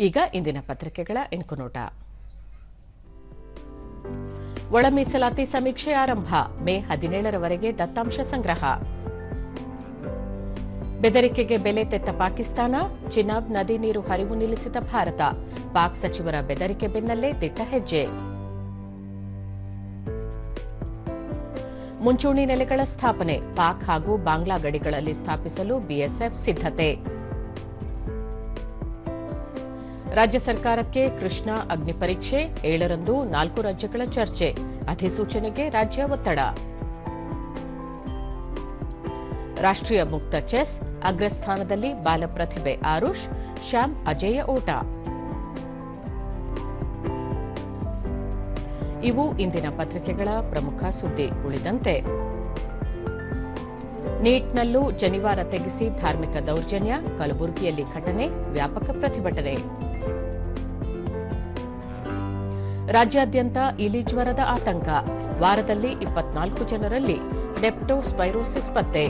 ಈಗ ಇಂದಿನ ಪತ್ರಿಕೆಗಳ ಇಣುಕುನೋಟ ಒಳ ಮೀಸಲಾತಿ ಸಮೀಕ್ಷೆ ಆರಂಭ, ಮೇ ಹದಿನೇಳರವರೆಗೆ ದತ್ತಾಂಶ ಸಂಗ್ರಹ. ಬೆದರಿಕೆಗೆ ಬೆಲೆ ತೆತ್ತ ಪಾಕಿಸ್ತಾನ, ಚಿನಾಬ್ ನದಿ ನೀರು ಹರಿವು ನಿಲ್ಲಿಸಿದ ಭಾರತ, ಪಾಕ್ ಸಚಿವರ ಬೆದರಿಕೆ ಬೆನ್ನಲ್ಲೇ ದಿಟ್ಟ ಹೆಜ್ಜೆ. ಮುಂಚೂಣಿ ನೆಲೆಗಳ ಸ್ಥಾಪನೆ, ಪಾಕ್ ಹಾಗೂ ಬಾಂಗ್ಲಾ ಗಡಿಗಳಲ್ಲಿ ಸ್ಥಾಪಿಸಲು ಬಿಎಸ್ಎಫ್ ಸಿದ್ಧತೆ. ರಾಜ್ಯ ಸರ್ಕಾರಕ್ಕೆ ಕೃಷ್ಣ ಅಗ್ನಿ ಪರೀಕ್ಷೆ, ಏಳರಂದು ನಾಲ್ಕು ರಾಜ್ಯಗಳ ಚರ್ಚೆ. ಅಧಿಸೂಚನೆಗೆ ರಾಜ್ಯ ಒತ್ತಡ. ರಾಷ್ಟ್ರೀಯ ಮುಕ್ತ ಚೆಸ್, ಅಗ್ರಸ್ಥಾನದಲ್ಲಿ ಬಾಲಪ್ರತಿಭೆ ಆರುಷ್, ಶ್ಯಾಮ್ ಅಜೇಯ ಓಟ. ಇವು ಇಂದಿನ ಪತ್ರಿಕೆಗಳ ಪ್ರಮುಖ ಸುದ್ದಿ ಉಳಿದಂತೆ. ನೀಟ್ನಲ್ಲೂ ಜನಿವಾರ ತೆಗೆಸಿ ಧಾರ್ಮಿಕ ದೌರ್ಜನ್ಯ, ಕಲಬುರಗಿಯಲ್ಲಿ ಘಟನೆ, ವ್ಯಾಪಕ ಪ್ರತಿಭಟನೆ. ರಾಜ್ಯಾದ್ಯಂತ ಇಲಿ ಜ್ವರದ ಆತಂಕ. ವಾರದಲ್ಲಿ ಇಪ್ಪತ್ನಾಲ್ಕು ಜನರಲ್ಲಿ ಲೆಪ್ಟೋಸ್ಪೈರೋಸಿಸ್ ಪತ್ತೆ.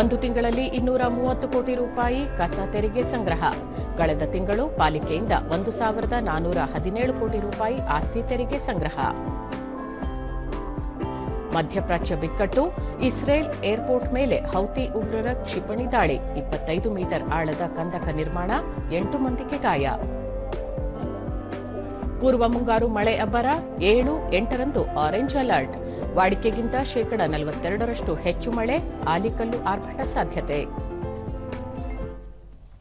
ಒಂದು ತಿಂಗಳಲ್ಲಿ ಇನ್ನೂರ ಮೂವತ್ತು ಕೋಟಿ ರೂಪಾಯಿ ಕಸ ತೆರಿಗೆ ಸಂಗ್ರಹ. ಕಳೆದ ತಿಂಗಳು ಪಾಲಿಕೆಯಿಂದ ಒಂದು ಸಾವಿರದ ನಾನೂರ ಹದಿನೇಳು ಕೋಟಿ ರೂಪಾಯಿ ಆಸ್ತಿ ತೆರಿಗೆ ಸಂಗ್ರಹ. ಮಧ್ಯಪ್ರಾಚ್ಯ ಬಿಕ್ಕಟ್ಟು, ಇಸ್ರೇಲ್ ಏರ್ಪೋರ್ಟ್ ಮೇಲೆ ಹೌತಿ ಉಗ್ರರ ಕ್ಷಿಪಣಿ ದಾಳಿ, ಇಪ್ಪತ್ತೈದು ಮೀಟರ್ ಆಳದ ಕಂದಕ ನಿರ್ಮಾಣ, ಎಂಟು ಮಂದಿಗೆ ಗಾಯ. ಪೂರ್ವ ಮುಂಗಾರು ಮಳೆ ಅಬ್ಬರ ಏಳು, ಎಂಟರಂದು ಆರೆಂಜ್ ಅಲರ್ಟ್ ವಾಡಿಕೆಗಿಂತ ಶೇಕಡ ನಲವತ್ತೆರಡರಷ್ಟು ಹೆಚ್ಚು ಮಳೆ ಆಲಿಕಲ್ಲು ಆರ್ಭಟ ಸಾಧ್ಯತೆ.